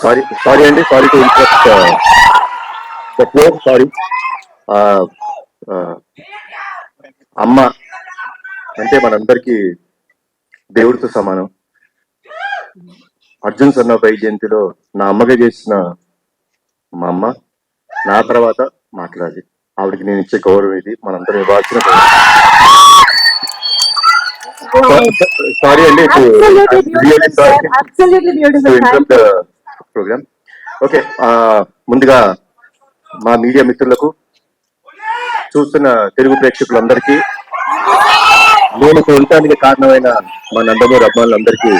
Sorry sorry అండి sorry to interest the sorry అమ్మ అంటే మనందరికీ దేవుడితో సమానం. అర్జున్ సన్నపై జయంతిలో నా అమ్మగా చేసిన మా అమ్మ నా తర్వాత మాట్లాడి ఆవిడకి నేను ఇచ్చే గౌరవం ఇది. మనందరం ఇవ్వాల్సిన సారీ అండి ప్రోగ్రామ్ ఓకే ముందుగా మా మీడియా మిత్రులకు చూస్తున్న తెలుగు ప్రేక్షకులందరికీ నేను ఇక్కడ ఉండటానికి కారణమైన మా నందమూరి అభిమానులందరికీ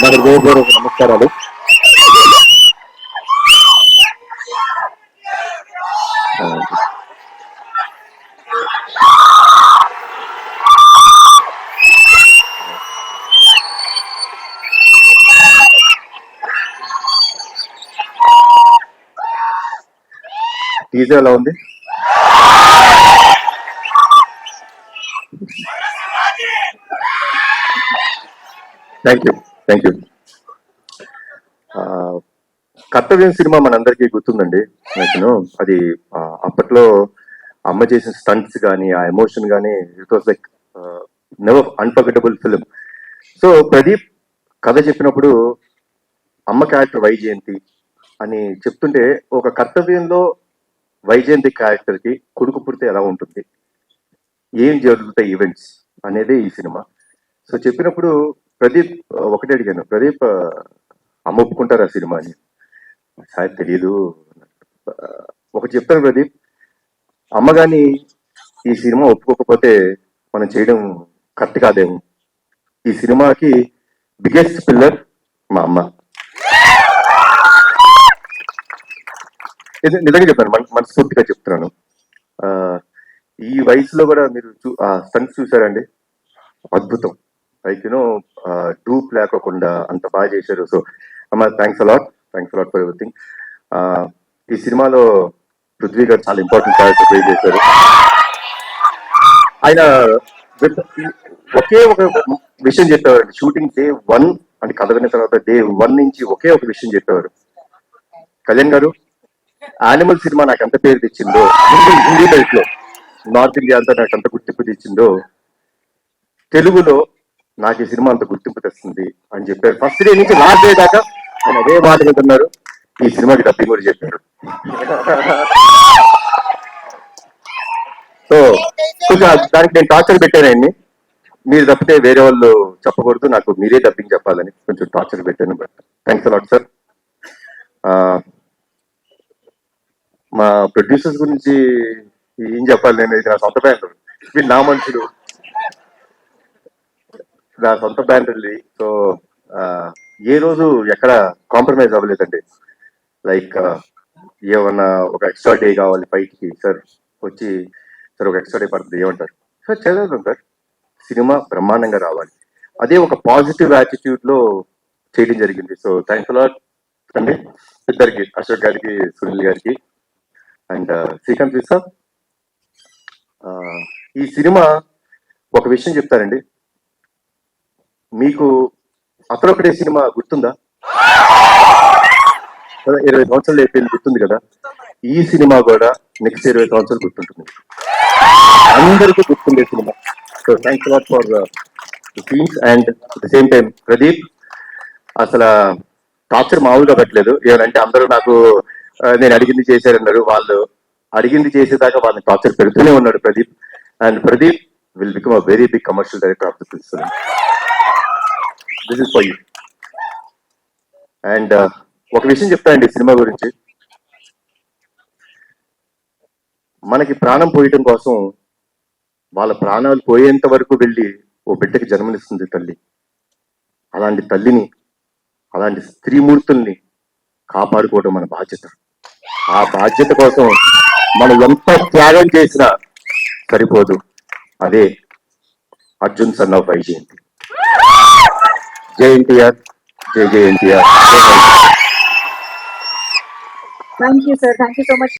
మన హృదయపూర్వక నమస్కారాలు. టీజర్ ఎలా ఉంది? Thank you thank you Kartavyam cinema మనందరికీ గుర్తుందండి నేను అది అప్పట్లో అమ్మ చేసిన స్టంట్స్ కానీ ఆ ఎమోషన్ కానీ it was like never unforgettable film so Pradeep కథ చెప్పినప్పుడు అమ్మ క్యారెక్టర్ వైజయంతి అని చెప్తుంటే ఒక కర్తవ్యంలో వైజయంతి క్యారెక్టర్కి కొడుకు పుడితే ఎలా ఉంటుంది? ఏం జరుగుతాయి ఈవెంట్స్ అనేది ఈ సినిమా. సో చెప్పినప్పుడు ప్రదీప్ ఒకటి అడిగాను. ప్రదీప్ అమ్మ ఒప్పుకుంటారు ఆ సినిమాని సార్ తెలియదు ఒకటి చెప్తాను ప్రదీప్. అమ్మగాని ఈ సినిమా ఒప్పుకోకపోతే మనం చేయడం కరెక్ట్ కాదేమో. ఈ సినిమాకి బిగ్గెస్ట్ పిల్లర్ మా అమ్మ. నిజంగా చెప్పాను మన మనస్ఫూర్తిగా చెప్తున్నాను. ఈ వయసులో కూడా మీరు చూ ఆ చూసారండి అద్భుతం. లైక్ యూనో డూప్ లేకోకుండా అంత బాగా చేశారు. సో అమ్మ thanks a lot thanks a lot for everything ఈ సినిమాలో పృథ్వీ గారు చాలా ఇంపార్టెంట్ క్యారెక్టర్ ప్లే చేశారు. ఆయన ఒకే ఒక విషయం చెప్పేవారు. షూటింగ్ డే వన్ అంటే కథ విన్న తర్వాత డే వన్ నుంచి ఒకే ఒక విషయం చెప్పేవారు. కళ్యాణ్ గారు యానిమల్ సినిమా నాకు ఎంత పేరు తెచ్చిందో హిందీ హిందీ లో నార్త్ ఇండియా అంతా నాకు ఎంత గుర్తింపు తెచ్చిందో తెలుగులో నాకు ఈ సినిమా అంత గుర్తింపు తెస్తుంది అని చెప్పారు. ఫస్ట్ డే నుంచి లాస్ట్ డే దాకా ఆయన అదే మాట వింటున్నారు ఈ సినిమాకి డబ్బింగ్ కూడా చెప్పారు. సో కొంచెం దానికి నేను టార్చర్ పెట్టానండి మీరు తప్పితే వేరే వాళ్ళు చెప్పకూడదు నాకు మీరే డబ్బింగ్ చెప్పాలని కొంచెం టార్చర్ పెట్టాను. But thanks a lot sir మా ప్రొడ్యూసర్స్ గురించి ఏం చెప్పాలి నేను ఇది నా సొంత బ్యాండ్ వీళ్ళు నా మనుషులు. నా సొంత బ్యాండ్ అండి సో ఏ రోజు ఎక్కడ కాంప్రమైజ్ అవ్వలేదండి. లైక్ ఏమన్నా ఒక ఎక్స్ట్రా డే కావాలి పైకి సార్ వచ్చి సార్ ఒక ఎక్స్ట్రా డే పడుతుంది. ఏమంటారు? సార్ చదువుతాం సార్ సినిమా బ్రహ్మాండంగా రావాలి. అదే ఒక పాజిటివ్ యాటిట్యూడ్లో చేయడం జరిగింది. సో థ్యాంక్స్ లాట్ అండి ఇద్దరికి అశోక్ గారికి సునీల్ గారికి and uh, Srikanth sir uh, ఈ సినిమా ఒక విషయం చెప్తారండి. మీకు అతనొకటే సినిమా గుర్తుందా? కదా, ఇరవై సంవత్సరాలు అయిపోయింది గుర్తుంది కదా? ఈ సినిమా కూడా నెక్స్ట్ ఇరవై సంవత్సరాలు గుర్తుంటుంది. అందరికీ గుర్తుండే cinema. So thanks lot for scenes and the same time Pradeep అసలు టార్చర్ మామూలుగా పెట్టలేదు. ఏమంటే అందరూ నాకు నేను అడిగింది చేశారన్నారు వాళ్ళు. అడిగింది చేసేదాకా వాళ్ళని టార్చర్ పెడుతూనే ఉన్నాడు Pradeep. And Pradeep will become a very big commercial director of the film this is for you and ఒక విషయం చెప్తానండి సినిమా గురించి. మనకి ప్రాణం పోయటం కోసం వాళ్ళ ప్రాణాలు పోయేంత వరకు వెళ్ళి ఓ బిడ్డకి జన్మనిస్తుంది తల్లి. అలాంటి తల్లిని అలాంటి స్త్రీమూర్తుల్ని కాపాడుకోవడం మన బాధ్యత. ఆ బాధ్యత కోసం మనం ఎంత త్యాగం చేసినా సరిపోదు. అదే అర్జున్ సన్ ఆఫ్ వైజయంతి జై ఎన్టీఆర్ జై జై NTR. Thank you sir thank you so much